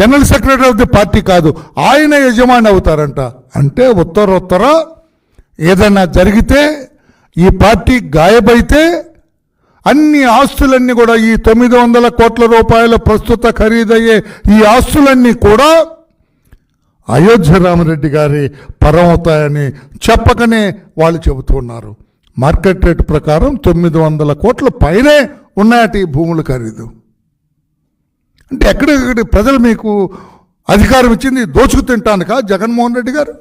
General secretary of the party కాదు ఆయన యజమాని అవుతారంట. అంటే ఉత్తర ఉత్తర ఏదైనా జరిగితే ఈ పార్టీ గాయబైతే అన్ని ఆస్తులన్నీ కూడా ఈ తొమ్మిది వందల కోట్ల రూపాయల ప్రస్తుత ఖరీదయ్యే ఈ ఆస్తులన్నీ కూడా అయోధ్య రామరెడ్డి గారి పరమవుతాయని చెప్పకనే వాళ్ళు చెబుతున్నారు మార్కెట్ రేట్ ప్రకారం తొమ్మిది వందల కోట్ల పైనే ఉన్నాయట ఈ భూముల ఖరీదు. అంటే ఎక్కడెక్కడ ప్రజలు మీకు అధికారం ఇచ్చింది దోచుకు తింటానుక జగన్మోహన్ రెడ్డి గారు?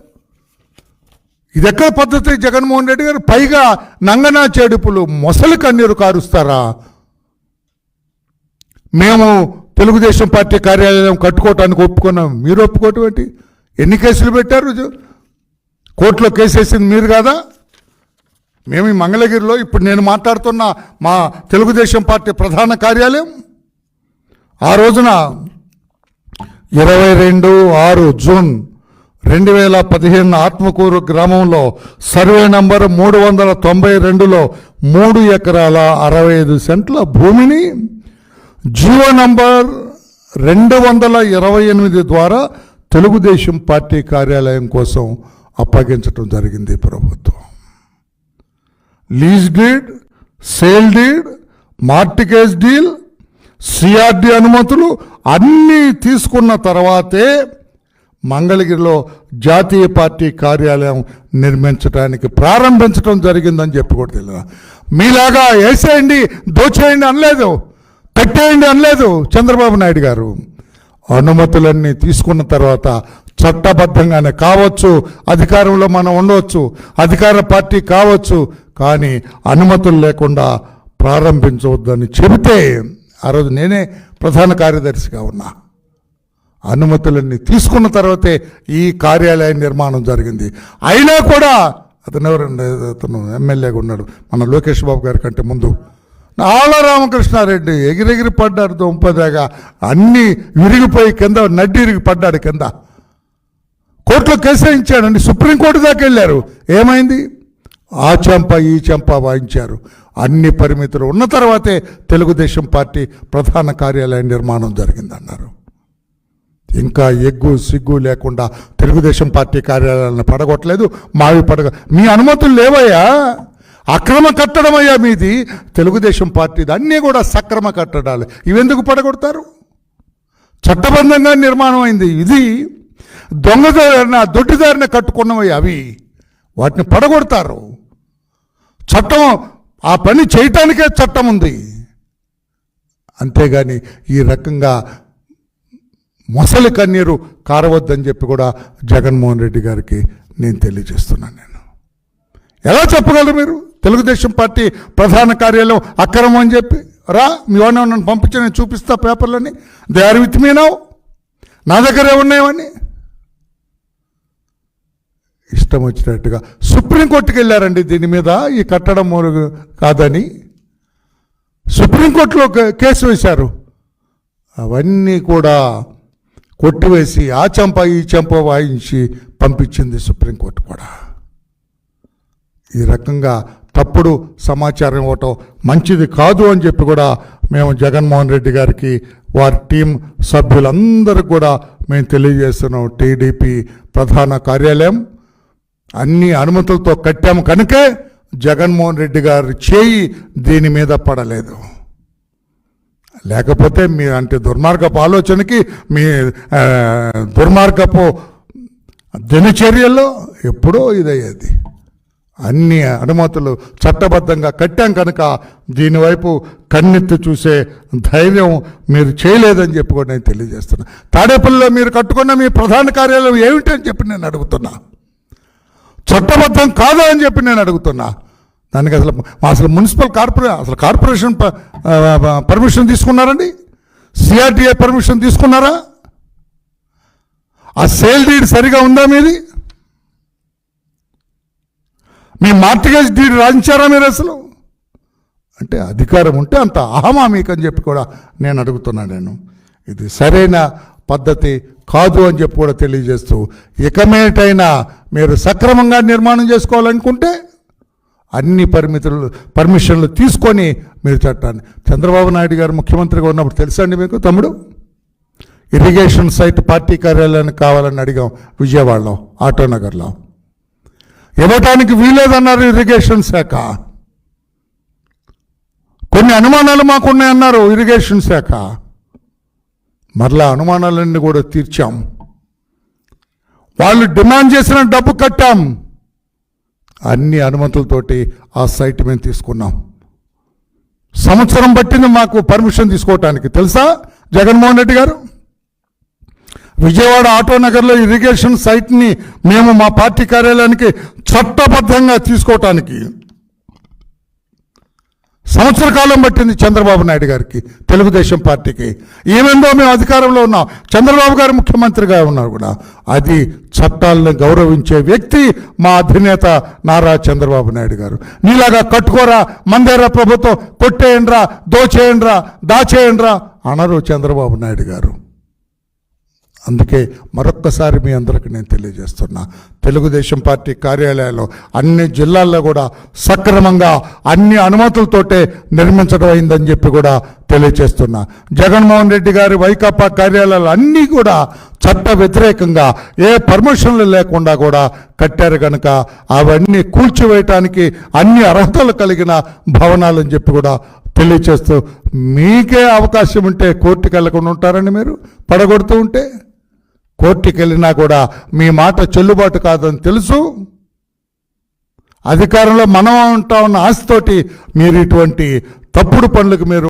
ఇది ఎక్కడ పద్ధతి జగన్మోహన్ రెడ్డి గారు? పైగా నంగనా చేడుపులు మొసలి కన్నీరు కారుస్తారా? మేము తెలుగుదేశం పార్టీ కార్యాలయం కట్టుకోవటానికి ఒప్పుకున్నాం. మీరు ఒప్పుకోవటం ఏంటి? ఎన్ని కేసులు పెట్టారు కోర్టులో కేసు వేసింది మీరు కాదా? మేము ఈ మంగళగిరిలో ఇప్పుడు నేను మాట్లాడుతున్న మా తెలుగుదేశం పార్టీ ప్రధాన కార్యాలయం ఆ రోజున ఇరవై రెండు ఆరు జూన్ రెండు వేల పదిహేను ఆత్మకూరు గ్రామంలో సర్వే నంబర్ మూడు వందల తొంభై రెండులో మూడు ఎకరాల అరవై ఐదు సెంట్ల భూమిని జీవో నంబర్ రెండు వందల ఇరవై ఎనిమిది ద్వారా తెలుగుదేశం పార్టీ కార్యాలయం కోసం అప్పగించడం జరిగింది ప్రభుత్వం. Lease deed sale deed mortgage deal CRD అనుమతులు అన్నీ తీసుకున్న తర్వాతే మంగళగిరిలో జాతీయ పార్టీ కార్యాలయం నిర్మించడానికి ప్రారంభించడం జరిగిందని చెప్పి కూడా తెలియదు. మీలాగా వేసేయండి దోచేయండి అనలేదు కట్టేయండి అనలేదు చంద్రబాబు నాయుడు గారు. అనుమతులన్నీ తీసుకున్న తర్వాత చట్టబద్ధంగానే కావచ్చు అధికారంలో మనం ఉండవచ్చు అధికార పార్టీ కావచ్చు కానీ అనుమతులు లేకుండా ప్రారంభించవద్దని చెబితే ఆ రోజు నేనే ప్రధాన కార్యదర్శిగా ఉన్నా. అనుమతులన్నీ తీసుకున్న తర్వాతే ఈ కార్యాలయ నిర్మాణం జరిగింది. అయినా కూడా అతను ఎవరండి అతను ఎమ్మెల్యేగా ఉన్నాడు. మన లోకేష్ బాబు గారి కంటే ముందు. ఆళ్ళ రామకృష్ణారెడ్డి ఎగిరెగిరి పడ్డాడు దొంపదాగా అన్నీ విరిగిపోయి కింద నడ్డి విరిగి పడ్డాడు కింద. కోర్టులో కేసు సుప్రీంకోర్టు దాకా వెళ్ళారు. ఏమైంది? ఆ చెంప ఈ చెంప వాయించారు. అన్ని పరిమితులు ఉన్న తర్వాతే తెలుగుదేశం పార్టీ ప్రధాన కార్యాలయ నిర్మాణం జరిగిందన్నారు. ఇంకా ఎగ్గు సిగ్గు లేకుండా తెలుగుదేశం పార్టీ కార్యాలయాలను పడగొట్టలేదు మావి పడగ మీ అనుమతులు లేవయ్యా. అక్రమ కట్టడం అయ్యా మీది. తెలుగుదేశం పార్టీది అన్నీ కూడా సక్రమ కట్టడాలు. ఇవెందుకు పడగొడతారు? చట్టబద్ధంగా నిర్మాణం అయింది ఇది. దొంగదారిన దొడ్డిదారిన కట్టుకున్నవి అవి. వాటిని పడగొడతారు. చట్టం ఆ పని చేయటానికే చట్టం ఉంది. అంతేగాని ఈ రకంగా మొసలి కన్నీరు కారవద్దని చెప్పి కూడా జగన్మోహన్ రెడ్డి గారికి నేను తెలియజేస్తున్నాను నేను. ఎలా చెప్పగలరు మీరు? తెలుగుదేశం పార్టీ ప్రధాన కార్యాలయం అక్రమం అని చెప్పి? రా మీ వాడిని నన్ను పంపించి నేను చూపిస్తా పేపర్లని they are with me now నా దగ్గర ఏమున్నాయని ఇష్టం వచ్చినట్టుగా. సుప్రీంకోర్టుకి వెళ్ళారండి దీని మీద. ఈ కట్టడం కాదని. సుప్రీంకోర్టులో కేసు వేశారు. అవన్నీ కూడా కొట్టివేసి ఆ చెంప ఈ చెంప వాయించి పంపించింది సుప్రీంకోర్టు కూడా. ఈ రకంగా తప్పుడు సమాచారం ఇవ్వటం మంచిది కాదు అని చెప్పి కూడా మేము జగన్మోహన్ రెడ్డి గారికి వారి టీం సభ్యులందరూ కూడా మేము తెలియజేస్తున్నాం. టీడీపీ ప్రధాన కార్యాలయం అన్ని అనుమతులతో కట్టాము కనుకే జగన్మోహన్ రెడ్డి గారి చేయి దీని మీద పడలేదు. లేకపోతే మీ అంటే దుర్మార్గపు ఆలోచనకి మీ దుర్మార్గపు దినచర్యల్లో ఎప్పుడో ఇదయ్యేది. అన్ని అనుమతులు చట్టబద్ధంగా కట్టాం కనుక దీనివైపు కన్నెత్తి చూసే ధైర్యం మీరు చేయలేదని చెప్పి కూడా నేను తెలియజేస్తున్నా. తాడేపల్లిలో మీరు కట్టుకున్న మీ ప్రధాన కార్యాలయం ఏమిటని చెప్పి నేను అడుగుతున్నా. చట్టబద్ధం కాదా అని చెప్పి నేను అడుగుతున్నా. దానికి అసలు అసలు మున్సిపల్ కార్పొరే అసలు కార్పొరేషన్ పర్మిషన్ తీసుకున్నారండి? సిఆర్టీఏ పర్మిషన్ తీసుకున్నారా? ఆ సేల్ డీడ్ సరిగా ఉందా మీది? మీ మార్టిగేజ్ డీడ్ రాయించారా మీరు అసలు? అంటే అధికారం ఉంటే అంత అహమా మీకు అని చెప్పి కూడా నేను అడుగుతున్నాను నేను. ఇది సరైన పద్ధతి కాదు అని చెప్పి కూడా తెలియజేస్తూ ఇకమేటైనా మీరు సక్రమంగా నిర్మాణం చేసుకోవాలనుకుంటే అన్ని పరిమితులు పర్మిషన్లు తీసుకొని మీరు చట్టాన్ని. చంద్రబాబు నాయుడు గారు ముఖ్యమంత్రిగా ఉన్నప్పుడు తెలుసా అండి మీకు తమ్ముడు? ఇరిగేషన్ సైట్ పార్టీ కార్యాలయానికి కావాలని అడిగాం విజయవాడలో ఆటోనగర్లో. ఇవ్వటానికి వీలేదన్నారు ఇరిగేషన్ శాఖ. కొన్ని అనుమానాలు మాకున్నాయన్నారు ఇరిగేషన్ శాఖ. మరలా అనుమానాలన్నీ కూడా తీర్చాం. వాళ్ళు డిమాండ్ చేసిన డబ్బు కట్టాం. అన్ని అనుమతులతోటి ఆ సైట్ మేము తీసుకున్నాం. సంవత్సరం పట్టింది మాకు పర్మిషన్ తీసుకోవటానికి. తెలుసా? జగన్మోహన్ రెడ్డి గారు? విజయవాడ ఆటోనగర్లో ఇరిగేషన్ సైట్ని మేము మా పార్టీ కార్యాలయానికి చట్టబద్ధంగా తీసుకోవటానికి సంవత్సర కాలం పట్టింది చంద్రబాబు నాయుడు గారికి తెలుగుదేశం పార్టీకి. ఏమేందో మేము అధికారంలో ఉన్నాం. చంద్రబాబు గారు ముఖ్యమంత్రిగా ఉన్నారు కూడా. అది చట్టాలను గౌరవించే వ్యక్తి మా అధినేత నారా చంద్రబాబు నాయుడు గారు. నీలాగా కట్టుకోరా మందేరా ప్రభుత్వం కొట్టేయండిరా దోచేయండిరా దాచేయండిరా అనరు చంద్రబాబు నాయుడు గారు. అందుకే మరొక్కసారి మీ అందరికి నేను తెలియజేస్తున్నా తెలుగుదేశం పార్టీ కార్యాలయాలు అన్ని జిల్లాల్లో కూడా సక్రమంగా అన్ని అనుమతులతోటే నిర్మించడం అయిందని చెప్పి కూడా తెలియజేస్తున్నా. జగన్మోహన్ రెడ్డి గారి వైకాపా కార్యాలయాలు అన్నీ కూడా చట్ట వ్యతిరేకంగా ఏ పర్మిషన్లు లేకుండా కూడా కట్టారు కనుక అవన్నీ కూల్చివేయటానికి అన్ని అర్హతలు కలిగిన భవనాలని చెప్పి కూడా తెలియచేస్తూ మీకే అవకాశం ఉంటే కోర్టుకు వెళ్ళకుండా ఉంటారండి మీరు? పడగొడుతూ ఉంటే? కోర్టుకి వెళ్ళినా కూడా మీ మాట చెల్లుబాటు కాదని తెలుసు. అధికారంలో మనం ఉంటా ఉన్న ఆశతోటి మీరు ఇటువంటి తప్పుడు పనులకు మీరు